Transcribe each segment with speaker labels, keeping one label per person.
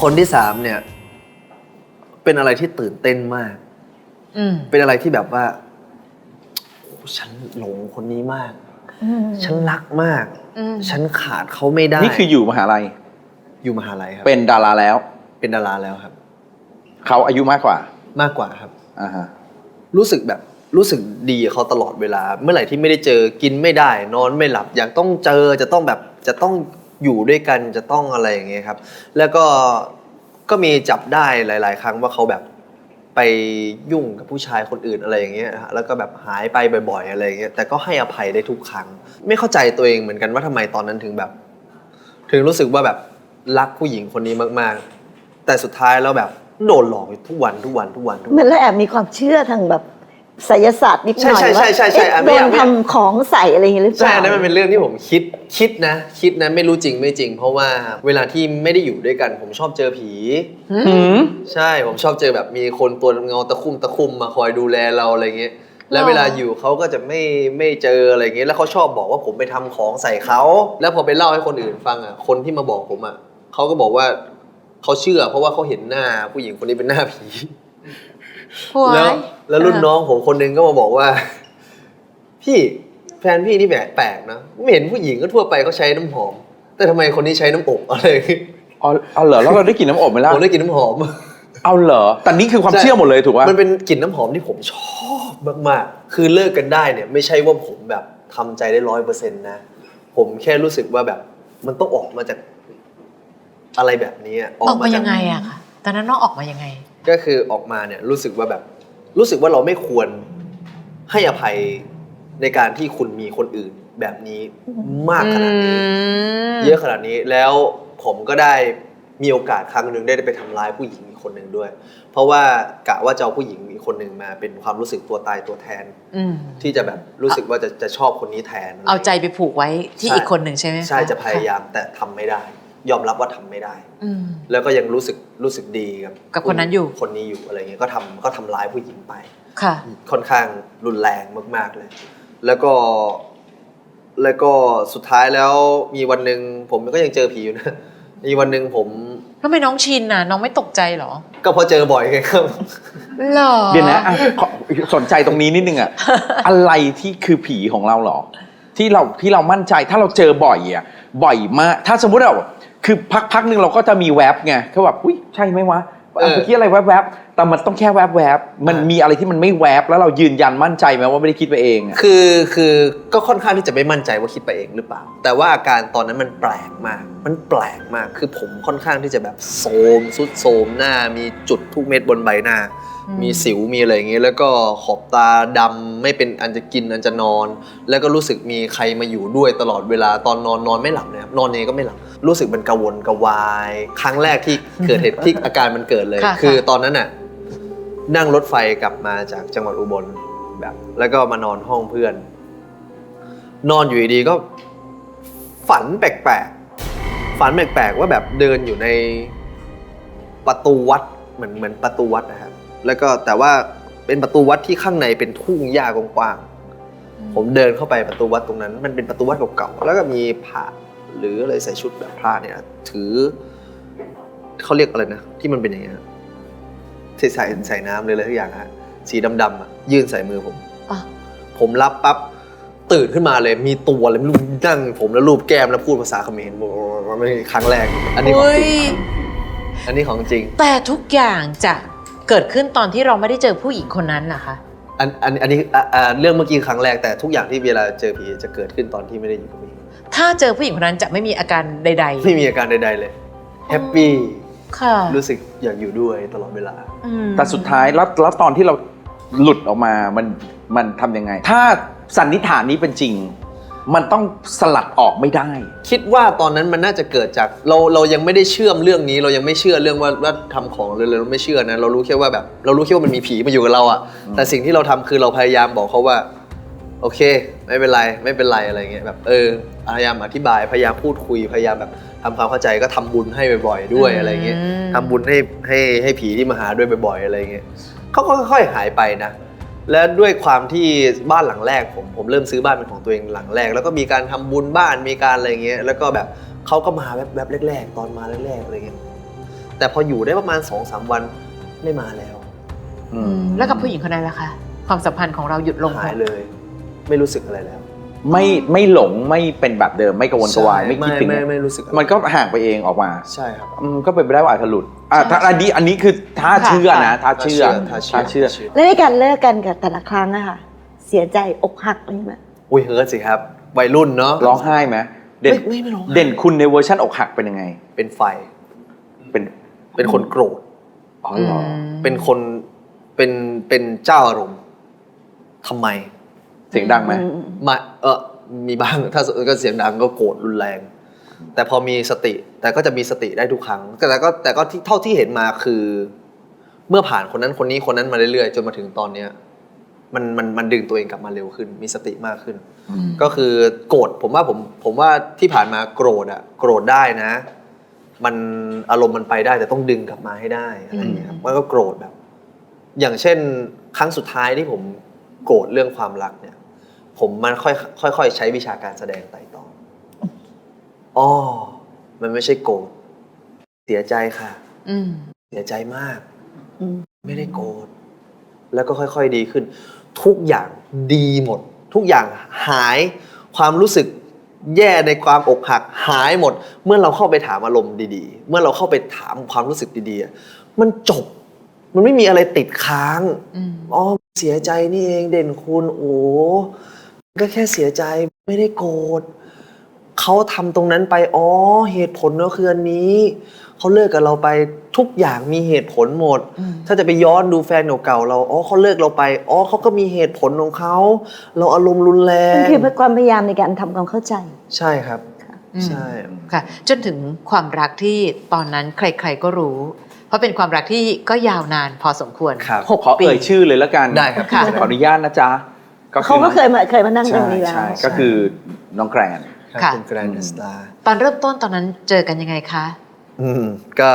Speaker 1: คนที่สามเนี่ย เป็นอะไรที่ตื่นเต้นมาก
Speaker 2: อืม
Speaker 1: เป็นอะไรที่แบบว่าโอ้ฉันหลงคนนี้มาก
Speaker 3: อืม
Speaker 1: ฉันรักมาก
Speaker 2: อืม
Speaker 1: ฉันขาดเขาไม่ได้
Speaker 4: นี่คืออยู่มหาลัย
Speaker 1: อยู่มหาลัยครับ
Speaker 4: เป็นดาราแล้ว
Speaker 1: เป็นดาราแล้วครับ
Speaker 4: เขาอายุมากกว่า
Speaker 1: มากกว่าครับ
Speaker 4: อ่าฮะ
Speaker 1: รู้สึกแบบรู้สึกดีกับเขาตลอดเวลา เมื่อไหร่ที่ไม่ได้เจอกินไม่ได้ นอนไม่หลับอยากต้องเจอจะต้องแบบจะต้องอยู่ด้วยกันจะต้องอะไรอย่างเงี้ยครับ แล้วก็ ก็มีจับได้หลาย ๆ ครั้งว่าเขาแบบไปยุ่งกับผู้ชายคนอื่นอะไรอย่างเงี้ยฮะแล้วก็แบบหายไปบ่อย ๆ อะไรอย่างเงี้ยแต่ก็ให้อภัยได้ทุกครั้ง ไม่เข้าใจตัวเองเหมือนกันว่าทำไมตอนนั้นถึงแบบ ถึงรู้สึกว่าแบบรักผู้หญิงคนนี้มาก ๆ แต่สุดท้ายแล้วแบบโดนหลอกอยู่ทุกวันทุกวันทุกวันทุก
Speaker 3: เห
Speaker 1: วั
Speaker 3: มันแล้วแอบมีความเชื่อทางแบบ ไสยศาสตร์นิดหน่อย
Speaker 1: ใช่ใช่
Speaker 3: ว่า
Speaker 1: ใช่ใช่ใช่
Speaker 3: เอ๊ะ
Speaker 1: อะ
Speaker 3: โด
Speaker 1: ไม่อยานก
Speaker 3: ทำของใส่อะไรอย่างเงี้ยหรือเป
Speaker 1: ใช่
Speaker 3: ล่า
Speaker 1: อันนั้นมันเป็นเรื่องที่ผมคิดคิดนะ คิดนะไม่รู้จริงไม่จริง เพราะว่าเวลาที่ไม่ได้อยู่ด้วยกัน ผมชอบเจอผี
Speaker 4: หืม
Speaker 1: ใช่ผมชอบเจอแบบมีคนตัวเงาตะคุ่มตะคุ่มมาคอยดูแลเราอะไรเงี้ยแล้วเวลาอยู่เขาก็จะไม่ไม่เจออะไรเงี้ยแล้วเขาชอบบอกว่าผมไปทำของใส่เขาแล้วพอไปเล่าให้คนอื่นฟังอะคนที่มาบอกผมอะเขาก็บอกว่าเขาเชื่อ เพราะว่าเขาเห็นหน้าผู้หญิงคนนี้เป็นหน้าผี
Speaker 2: ผัว
Speaker 1: แล้วแล้วรุ่นน้องผมคนหนึงก็มาบอกว่า พี่แฟนพี่นี่แปลกๆนะไม่เห็นผู้หญิงก็ทั่วไปเขาใช้น้ำหอม แต่ทำไมคนนี้ใช้น้ำอบอะไรอย่างงี้
Speaker 4: อ๋อเอาเหรอแล้วเราได้กลินน้ำอบไหมล่ะ
Speaker 1: ผมได้กลินน้ำหอม
Speaker 4: เอาเหรอแต่นี่คือความเชื่อหมดเลยถูกป่ะ
Speaker 1: มันเป็นกลิ่นน้ำหอมที่ผมชอบมากๆ คือเลิกกันได้เนี่ย ไม่ใช่ว่าผมแบบทำใจได้ร้อยเปอร์เซ็นต์นะผมแค่รู้สึกว่าแบบ มันต้องออกมาจากอะไรแบบนี้ะ
Speaker 2: ออกมา
Speaker 1: จ
Speaker 2: ยังไงอะคะตอนนั้นน้องออกมายังไง
Speaker 1: ก็คือออกมาเนี่ยรู้สึกว่าแบบรู้สึกว่าเราไม่ควรให้อภัยในการที่คุณมีคนอื่นแบบนี้มากขนาดนี้ เยอะขนาดนี้แล้วผมก็ได้มีโอกาสครั้งหนึ่งได้ไปทำร้ายผู้หญิงอีกคนหนึ่งด้วย เพราะว่ากะว่าจะเอาผู้หญิงอีกคนหนึ่งมาเป็นความรู้สึกตัวตายตัวแทน
Speaker 2: อืม
Speaker 1: ที่จะแบบรู้สึกว่าจะจะชอบคนนี้แทน
Speaker 2: เอาใจไปผูกไว้ที่
Speaker 1: ใช่
Speaker 2: อีกคนหนึ่งใช่ไหมค
Speaker 1: ใช่จะพยายามแต่ทำไม่ได้ ยอมรับว่าทำไม่ได้
Speaker 2: อืม
Speaker 1: แล้วก็ยังรู้สึกรู้สึกดีกับ
Speaker 2: กับคนนั้นอยู่
Speaker 1: คนนี้อยู่อะไรเงี้ยก็ทำก็ทำร้ายผู้หญิงไป
Speaker 2: ค่ะ
Speaker 1: ค่อนข้างรุนแรงมากๆเลย แล้วก็ แล้วก็สุดท้ายแล้วมีวันหนึ่งผมก็ยังเจอผีอยู่นะ มีวันหนึ่งผม
Speaker 2: ทำไมน้องชินน่ะ น้องไม่ตกใจเหรอ
Speaker 1: ก็พอเจอบ่อยไงครับ
Speaker 2: เหรอ
Speaker 4: เดี๋ยวนะอะขอสนใจตรงนี้นิดนึงอะอะไรที่คือผีของเราเหรอ ที่เราที่เรามั่นใจถ้าเราเจอบ่อยอะบ่อยมาก ถ้าสมมติเรา คือพักพักหนึ่งเราก็จะมีแวบไงเขาแบบอุ้ยใช่ไหมวะ
Speaker 1: เออ
Speaker 4: เมื่อกี้อะไรแวบแวบๆแต่มันต้องแค่แวบแวบๆมัน
Speaker 1: อ่ามี
Speaker 4: มีอะไรที่มันไม่แวบแล้วเรายืนยันมั่นใจไหมว่าไม่ได้คิดไปเองอะ
Speaker 1: คือคือก็ค่อนข้างที่จะไม่มั่นใจว่าคิดไปเองหรือเปล่า แต่ว่าอาการตอนนั้นมันแปลกมาก มันแปลกมากคือผมค่อนข้างที่จะแบบโทรมสุดโทรมหน้ามีจุดทุกเม็ดบนใบหน้า
Speaker 2: อื ม
Speaker 1: มีสิวมีอะไรอย่างเงี้ยแล้วก็ขอบตาดำไม่เป็นอันจะกินอันจะนอน แล้วก็รู้สึกมีใครมาอยู่ด้วยตลอดเวลาตอนนอนนอนไม่หลับนะครับนอนยังไงก็ไม่หลับ รู้สึกมันกระวนกระวาย ครั้งแรกที่เกิดเหตุที่อาการมันเกิดเลย
Speaker 2: ค่ะ
Speaker 1: คือ
Speaker 2: ค่ะ
Speaker 1: ตอนนั้นน่ะนั่งรถไฟกลับมาจากจังหวัดอุบลแบบ แล้วก็มานอนห้องเพื่อน นอนอยู่ดีๆก็ ฝันแปลกๆฝันแปลกๆว่าแบบเดินอยู่ในประตูวัดเหมือนเหมือนประตูวัดนะครับ แล้วก็แต่ว่าเป็นประตูวัดที่ข้างในเป็นทุ่งหญ้ากว้างๆผมเดินเข้าไปประตูวัดตรงนั้น มันเป็นประตูวัดเก่าๆแล้วก็มีพระหรืออะไรใส่ชุดแบบพระเนี่ย ถือเขาเรียกอะไรนะที่มันเป็นอย่างเงี้ยใส่ใส่ใส่น้ำเลยอะไรทุกอย่างฮะสีดำๆอะยื่นใส่มือผม
Speaker 2: อะ
Speaker 1: ผมรับปั๊บตื่นขึ้นมาเลยมีตัวเลยไม่รู้นั่ง ผมแล้วรูปแก้มแล้วพูดภาษาเขมรบอกว่าไม่ใช่ครั้งแรก อันนี้ของ
Speaker 2: เฮ้
Speaker 1: จ
Speaker 2: ย
Speaker 1: ริงอันนี้ของจริง
Speaker 2: แต่ทุกอย่างจะ เกิดขึ้นตอนที่เราไม่ได้เจอผู้หญิงคนนั้นนะคะ
Speaker 1: อันอันอันนี้อะอ่าเรื่องเมื่อกี้ครั้งแรกแต่ทุกอย่างที่เวลาเจอผีจะเกิดขึ้นตอนที่ไม่ได้อยู่กับผี
Speaker 2: ถ้าเจอผู้หญิงคนนั้นจะไม่มีอาการใด
Speaker 1: ไม่มีอาการใด ๆเลยแฮปปี้
Speaker 2: ๆ ค่ะ
Speaker 1: รู้สึกอยากอยู่ด้วยตลอดเวลา
Speaker 2: อืม
Speaker 4: แต่สุดท้ายแล้วแล้วตอนที่เราหลุดออกมามันมันทำยังไง ถ้าสันนิษฐานนี้เป็นจริง มันต้องสลัดออกไม่ได้
Speaker 1: คิดว่าตอนนั้นมันน่าจะเกิดจากเราเรายังไม่ได้เชื่อมเรื่องนี้ เรายังไม่เชื่อเรื่องว่าว่าทำของเลยเราไม่เชื่อนะเรารู้แค่ว่าแบบ เรารู้แค่ว่ามันมีผีมาอยู่กับเราอะ
Speaker 4: อืม
Speaker 1: แต่สิ่งที่เราทำคือเราพยายามบอกเขาว่า โอเค ไม่เป็นไรไม่เป็นไรอะไรเงี้ยแบบเออพยายามอธิบายพยายามพูดคุยพยายามแบบทำความเข้าใจก็ทำบุญให้บ่อยๆด้วยอะไรเงี้ย
Speaker 2: ม
Speaker 1: ทำบุญให้ให้ให้ผีที่มาหาด้วยบ่อยๆอะไรเงี้ยเขาก็ค่อยๆหายไปนะ และด้วยความที่บ้านหลังแรกผมผมเริ่มซื้อบ้านเป็นของตัวเองหลังแรก แล้วก็มีการทำบุญบ้านมีการอะไรเงี้ยแล้วก็แบบเขาก็มาแบบแบบแรก ๆ ตอนมาแรกๆอะไรเงี้ยแต่พออยู่ได้ประมาณสองสามวันไม่มาแล้ว
Speaker 4: อืม
Speaker 2: แล้วกับผู้หญิงคนนั้นล่ะคะ ความสัมพันธ์ของเราหยุดลง
Speaker 1: หายเลย ไม่รู้สึกอะไรแล้ว
Speaker 4: ไม่ไม่หลงไม่เป็นแบบเดิมไม่กระวนกระวายไม่คิดถึง
Speaker 1: ไม่ไม่รู้สึกอะไร
Speaker 4: มันก็ห่างไปเองออกมา
Speaker 1: ใช่ครับ
Speaker 4: อืมก็เป็นไปได้ว่าอาจจะหลุดอะถ้าอันนี้อันนี้คือถ้าเชื่อนะถ้าเชื่อ
Speaker 1: ถ้า
Speaker 4: ถ้า
Speaker 1: เชื่
Speaker 4: เชื่
Speaker 1: อ
Speaker 4: อ
Speaker 3: แล้วในการเลิกกันกับแต่ละครั้งอะค่ะ เสียใจอกหักอะไรไหม
Speaker 1: อุ้ยเฮิร์ตสิครับวัยรุ่นเนาะ
Speaker 4: ร้องไห้ไหมเด่น
Speaker 1: ไม่ไม่ไม่ร้องไห้
Speaker 4: เด่นคุณในเวอร์ชันอกหักเป็นยังไง
Speaker 1: เป็นไฟ
Speaker 4: เป็น
Speaker 1: เป็นคนโกรธ
Speaker 4: อ๋อเหรอ
Speaker 1: เป็นคนเป็นเป็นเจ้าอารมณ์ทำไม
Speaker 4: เสียงดังไหม
Speaker 3: อืม
Speaker 1: มาเออมีบ้างถ้าก็เสียงดังก็โกรธรุนแรง แต่พอมีสติแต่ก็จะมีสติได้ทุกครั้ง แต่ก็แต่ก็ที่เท่าที่เห็นมาคือ เมื่อผ่านคนนั้นคนนี้คนนั้นมาเรื่อยๆ จนมาถึงตอนเนี้ยมันมันมันดึงตัวเองกลับมาเร็วขึ้น มีสติมากขึ้น ก็คือโกรธผมว่าผมผมว่าที่ผ่านมาโกรธอะโกรธได้นะ มันอารมณ์มันไปได้แต่ต้องดึงกลับมาให้ได้อะไรอย่างเงี้ยครับมันก็โกรธแบบ อย่างเช่น ครั้งสุดท้ายที่ผมโกรธเรื่องความรักเนี่ย ผมมันค่อยค่อยๆใช้วิชาการแสดงไต่ตองอ๋อมันไม่ใช่โกรธเสียใจค่ะ
Speaker 2: อืม
Speaker 1: เสียใจมาก
Speaker 3: อืม
Speaker 1: ไม่ได้โกรธแล้วก็ค่อยๆดีขึ้น ทุกอย่างดีหมด ทุกอย่างหายความรู้สึกแย่ในความอกหักหายหมด เมื่อเราเข้าไปถามอารมณ์ดีๆ เมื่อเราเข้าไปถามความรู้สึกดีๆอะมันจบ มันไม่มีอะไรติดค้าง
Speaker 2: อืม
Speaker 1: อ๋อเสียใจนี่เองเด่นคุณโอ้ ก็แค่เสียใจไม่ได้โกรธเขาทำตรงนั้นไปอ๋อเหตุผลก็คืออันนี้เขาเลิกกับเราไปทุกอย่างมีเหตุผลหมด
Speaker 2: อืม
Speaker 1: ถ้าจะไปย้อนดูแฟนเก่าๆเราอ๋อเขาเลิกเราไปอ๋อเขาก็มีเหตุผลของเขาเราอารมณ์รุนแร
Speaker 3: มัน
Speaker 1: ง
Speaker 3: คือความพยายามในการทำความเข้าใจ
Speaker 1: ใช่ครับ
Speaker 2: อืม
Speaker 1: ใช่
Speaker 2: ค่ะ จนถึงความรักที่ตอนนั้นใคร ๆก็รู้ เพราะเป็นความรักที่ก็ยาวนานพอสมควร
Speaker 1: ครับ
Speaker 2: หก
Speaker 4: ขอ
Speaker 2: ปี
Speaker 4: เอ่ยชื่อเลยแล้วกัน
Speaker 1: ได้ครับ
Speaker 2: ค่ะ
Speaker 4: ขออนุญาตนะจ๊ะ คือ
Speaker 3: เขาก็เคยมาเคยมานั่งตรงนี้แล้ว
Speaker 4: ใช่ใช่ ก็คือน้องแกรน
Speaker 1: ครับ
Speaker 2: ค่ะ
Speaker 1: เป็นแกรนด์สตาร์
Speaker 2: ตอนเริ่มต้นตอนนั้นเจอกันยังไงคะ
Speaker 1: อืมก็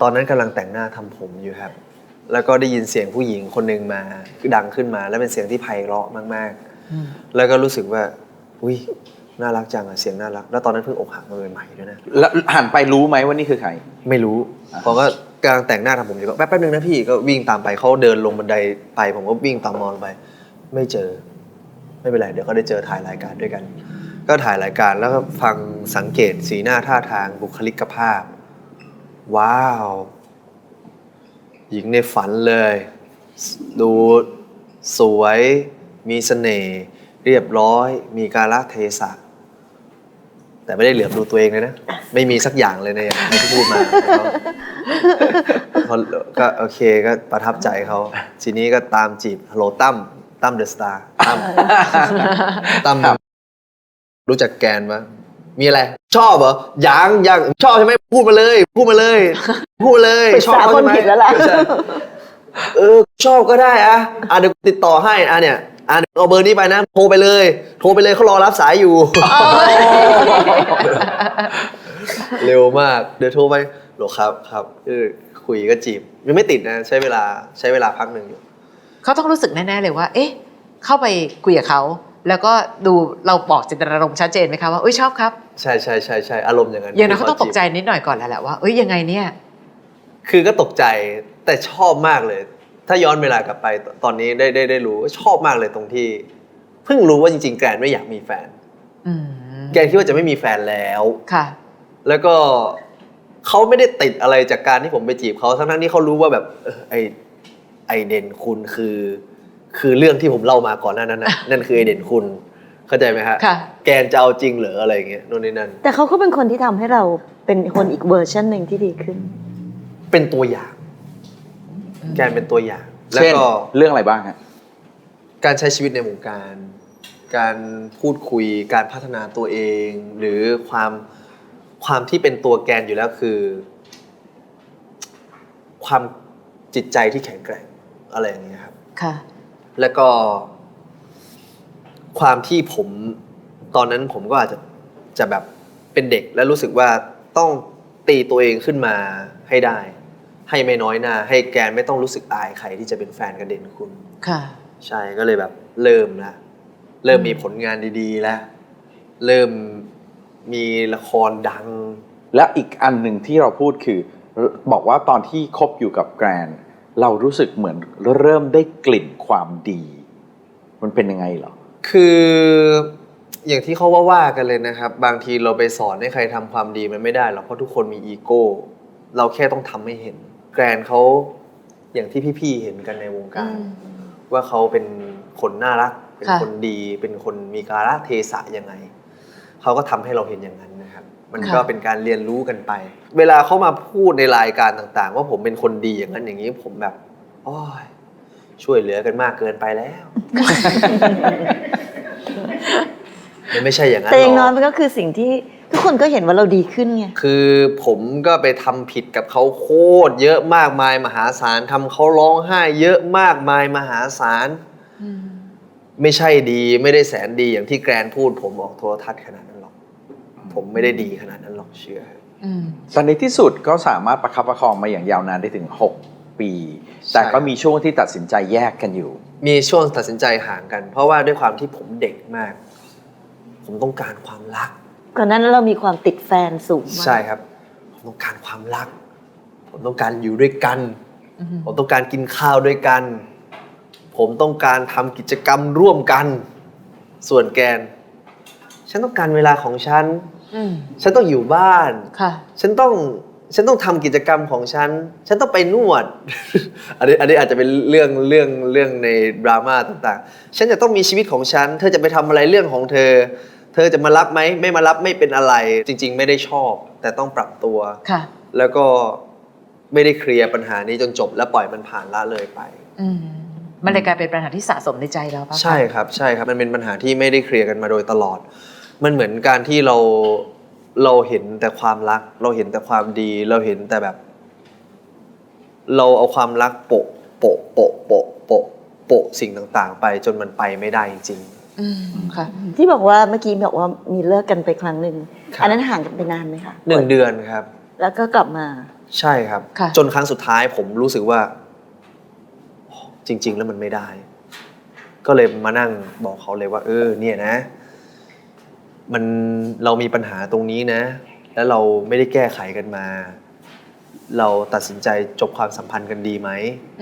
Speaker 1: ตอนนั้นกำลังแต่งหน้าทำผมอยู่ครับ แล้วก็ได้ยินเสียงผู้หญิงคนหนึ่งมาดังขึ้นมา แล้วเป็นเสียงที่ไพเราะมาก
Speaker 2: อืม
Speaker 1: ๆแล้วก็รู้สึกว่า อุ้ยน่ารักจังอะเสียงน่ารัก แล้วตอนนั้นเพิ่งอกหักมาใหม่ๆด้วยนะ
Speaker 4: แล้วหันไปรู้ไหมว่านี่คือใคร
Speaker 1: ไม่รู้เพราะก็กำลังแต่งหน้าทำผมอยู่ก็แป๊บแป๊บนึงนะพี่ก็วิ่งตามไปเขาเดินลงบันไดไป ผมก็วิ่งตามมองลงไป ไม่เจอ ไม่เป็นไร เดี๋ยวก็ได้เจอถ่ายรายการด้วยกัน ก็ถ่ายรายการแล้วก็ฟังสังเกตสีหน้าท่าทางบุคลิกภาพ ว้าว หญิงในฝันเลย ดูสวย มีเสน่ห์เรียบร้อย มีกาลเทศะแต่ไม่ได้เหลือบดูตัวเองเลยนะ ไม่มีสักอย่างเลยในอย่างที่พูดมาก็โอเคก็ประทับใจเขา ทีนี้ก็ตามจีบฮัลโหลตั้ม ตั้มเดอะสตาร์ตั้มตั้ม
Speaker 4: ครับ
Speaker 1: รู้จักแกนปะมีอะไร ชอบเหรอยังยังชอบใช่ไหมพูดมาเลย พูดมาเลย พูดมาเลย
Speaker 3: ปรึก
Speaker 1: ชอบ
Speaker 3: ษา
Speaker 1: เขา
Speaker 3: คน
Speaker 1: ใช่ไหม
Speaker 3: ผิดแล้วล่ะ
Speaker 1: ใช่เออชอบก็ได้อะอะเดี๋ยวติดต่อให้อะเนี่ยอะเดี๋ยวเอาเบอร์นี้ไปนะโทรไปเลย โทรไปเลยเขารอรับสายอยู่ เร็วมาก เดี๋ยวโทรไปหรอครับครับเออคุยก็จีบยังไม่ติดนะ ใช้เวลาใช้เวลาพักหนึ่งอยู่
Speaker 2: เขาต้องรู้สึกแน่ๆเลยว่า เอ๊ะ เข้าไปคุยกับเขาแล้วก็ดูเราบอกเจตนารมณ์ชัดเจนไหมคะว่าเอ้ยชอบครับ
Speaker 1: ใช่ใช่ใช่ใช่อารมณ์อย่างนั้น
Speaker 2: อย่างนั้นเขาต้องตกใจ
Speaker 1: จีบ
Speaker 2: นิดหน่อยก่อนแล้วแหละว่าเอ้ยยังไงเนี่ย
Speaker 1: คือก็ตกใจแต่ชอบมากเลย ถ้าย้อนเวลากลับไปตตอนนี้ได้ได้ได้รู้ว่าชอบมากเลยตรงที่ เพิ่งรู้ว่าจริง ๆ แกรนไม่อยากมีแฟน
Speaker 2: อืม
Speaker 1: แกรนคิดว่าจะไม่มีแฟนแล้ว
Speaker 2: ค่ะ
Speaker 1: แล้วก็เขาไม่ได้ติดอะไรจากการที่ผมไปจีบเขาทั้งๆที่เขารู้ว่าแบบเออไอ ไอเด่นคุณคือ คือเรื่องที่ผมเล่ามาก่อนหน้านั้นนะนั่นคือไอเด่นคุณเข้าใจไหมฮะ
Speaker 2: ค่ะ
Speaker 1: แกนจะเอาจริงเหรออะไรอย่างเงี้ยโน่นนี่นั่น
Speaker 3: แต่เขาก็เป็นคนที่ทำให้เราเป็นคนอีกเวอร์ชันหนึ่งที่ดีขึ้น
Speaker 1: เป็นตัวอย่าง แกนเป็นตัวอย่าง แล้ว
Speaker 4: เช่น
Speaker 1: ก็
Speaker 4: เรื่องอะไรบ้างฮะ
Speaker 1: การใช้ชีวิตในวงการ การพูดคุยการพัฒนาตัวเอง หรือความความที่เป็นตัวแกนอยู่แล้วคือ ความจิตใจที่แข็งแกร่ง อะไรอย่างเงี้ยครับ
Speaker 2: ค่ะ
Speaker 1: แล้วก็ ความที่ผมตอนนั้นผมก็อาจจะจะแบบเป็นเด็กแล้วรู้สึกว่าต้องตีตัวเองขึ้นมาให้ได้ ให้ไม่น้อยหน้า ให้แกนไม่ต้องรู้สึกอายใครที่จะเป็นแฟนกับเด่นคุณ
Speaker 2: ค่ะ
Speaker 1: ใช่ก็เลยแบบ เริ่มละเริ่มมีผลงานดีๆ แล้ว เริ่มมีละครดัง
Speaker 4: และอีกอันหนึ่งที่เราพูดคือ บอกว่าตอนที่คบอยู่กับแกรน เรารู้สึกเหมือนเริ่มได้กลิ่นความดี มันเป็นยังไงเหรอ
Speaker 1: คืออย่างที่เขาว่าว่ากันเลยนะครับ บางทีเราไปสอนให้ใครทำความดีมันไม่ได้หรอกเพราะทุกคนมีอีโก้ เราแค่ต้องทำให้เห็น แกรนเขาอย่างที่พี่ๆเห็นกันในวงการ ว่าเขาเป็นคนน่ารัก เป็น
Speaker 2: ค่ะ
Speaker 1: คนดี เป็นคนมีกาลเทศะยังไง เขาก็ทำให้เราเห็นอย่างนั้นนะครับ มัน
Speaker 2: ค่ะ
Speaker 1: ก็เป็นการเรียนรู้กันไป เวลาเขามาพูดในรายการต่างๆ ว่าผมเป็นคนดีอย่างนั้นอย่างนี้ผมแบบโอ้ยช่วยเหลือกันมากเกินไปแล้วมันไม่ใช่อย่างนั้น
Speaker 3: แต่อย่าง
Speaker 1: หร
Speaker 3: น้อย
Speaker 1: อก
Speaker 3: มันก็คือสิ่งที่ทุกคนก็เห็นว่าเราดีขึ้นไง
Speaker 1: คือผมก็ไปทำผิดกับเขาโคตรเยอะมากมายมหาศาลทำเขาร้องไห้เยอะมากมายมหาศาล
Speaker 2: อืม
Speaker 1: ไม่ใช่ดีไม่ได้แสนดีอย่างที่แกรนพูดผมออกโทรทัศน์ขนาดนั้นหรอก ผมไม่ได้ดีขนาดนั้นหรอกเชื่อ
Speaker 2: อืม
Speaker 4: แต่ในที่สุดก็สามารถประคับประคองมาอย่างยาวนานได้ถึง 6 ปี แต่ก็มีช่วงที่ตัดสินใจแยกกันอยู่
Speaker 1: มีช่วงตัดสินใจห่างกัน เพราะว่าด้วยความที่ผมเด็กมาก ผมต้องการความรัก
Speaker 3: ก่อนหนานั้นเรามีความติดแฟนสูงมาก
Speaker 1: ใช่ครับ ผมต้องการความรัก ผมต้องการอยู่ด้วยกัน
Speaker 2: อืม
Speaker 1: ผมต้องการกินข้าวด้วยกัน ผมต้องการทำกิจกรรมร่วมกัน ส่วนแกน ฉันต้องการเวลาของฉัน
Speaker 2: อืม
Speaker 1: ฉันต้องอยู่บ้าน
Speaker 2: ค่ะ
Speaker 1: ฉันต้องฉันต้องทำกิจกรรมของฉัน ฉันต้องไปนวด อันนี้อันนี้อาจจะเป็นเรื่องเรื่องเรื่องในดราม่าต่างๆ ฉันจะต้องมีชีวิตของฉัน เธอจะไปทำอะไรเรื่องของเธอ เธอจะมารับไหม ไม่มารับไม่เป็นอะไร จริง ๆ ไม่ได้ชอบ แต่ต้องปรับตัว
Speaker 2: ค่ะ
Speaker 1: แล้วก็ไม่ได้เคลียร์ปัญหานี้จนจบ แล้วปล่อยมันผ่านละเลยไป
Speaker 2: อืมมันเลยกลายเป็นปัญหาที่สะสมในใจเราปะคะ
Speaker 1: ใช่ครับ ใช่ครับ มันเป็นปัญหาที่ไม่ได้เคลียร์กันมาโดยตลอด มันเหมือนการที่เราเราเห็นแต่ความรัก เราเห็นแต่ความดี เราเห็นแต่แบบ เราเอาความรักโปะโปะโปะโปะโปะโปะสิ่งต่างๆ ไปจนมันไปไม่ได้จริง
Speaker 2: อืมค่ะ
Speaker 3: ที่บอกว่าเมื่อกี้บอกว่ามีเลิกกันไปครั้งหนึ่ง
Speaker 1: ครับ
Speaker 3: อันนั้นห่างกันไปนานไหมคะ
Speaker 1: ๆหนึ่งเดือนครับ
Speaker 3: แล้วก็กลับมา
Speaker 1: ใช่ครับ
Speaker 2: ค่ะ
Speaker 1: จนครั้งสุดท้ายผมรู้สึกว่าโอ้จริง ๆ แล้วมันไม่ได้ ก็เลยมานั่งบอกเขาเลยว่า เออ เนี่ยนะ มันเรามีปัญหาตรงนี้นะ แล้วเราไม่ได้แก้ไขกันมา เราตัดสินใจจบความสัมพันธ์กันดีไหม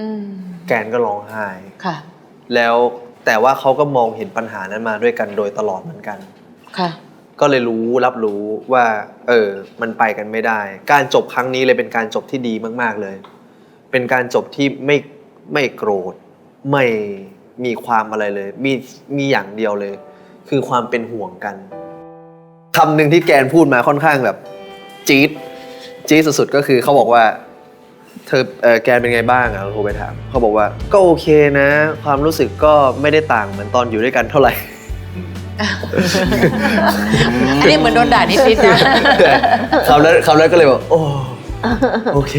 Speaker 2: อืม
Speaker 1: แกนก็ร้องไห้
Speaker 2: ค่ะ
Speaker 1: แล้วแต่ว่าเขาก็มองเห็นปัญหานั้นมาด้วยกันโดยตลอดเหมือนกัน
Speaker 2: ค่ะ
Speaker 1: ก็เลยรู้รับรู้ว่า เออ มันไปกันไม่ได้ การจบครั้งนี้เลยเป็นการจบที่ดีมาก ๆเลย เป็นการจบที่ไม่ไม่โกรธ ไม่มีความอะไรเลย มีมีอย่างเดียวเลย คือความเป็นห่วงกัน คำหนึ่งที่แกนพูดมาค่อนข้างแบบจี๊ดจี๊ดสุดๆก็คือเขาบอกว่า เธอเออแกนเป็นไงบ้างอะเราโทรไปถามเขาบอกว่าก็โอเคนะ ความรู้สึกก็ไม่ได้ต่างเหมือนตอนอยู่ด้วยกันเท่าไหร่
Speaker 2: อันนี้เหมือนโดนด่านิดๆนะ
Speaker 1: คำนั้นคำนั้นก็เลยบอกโอ้โอเค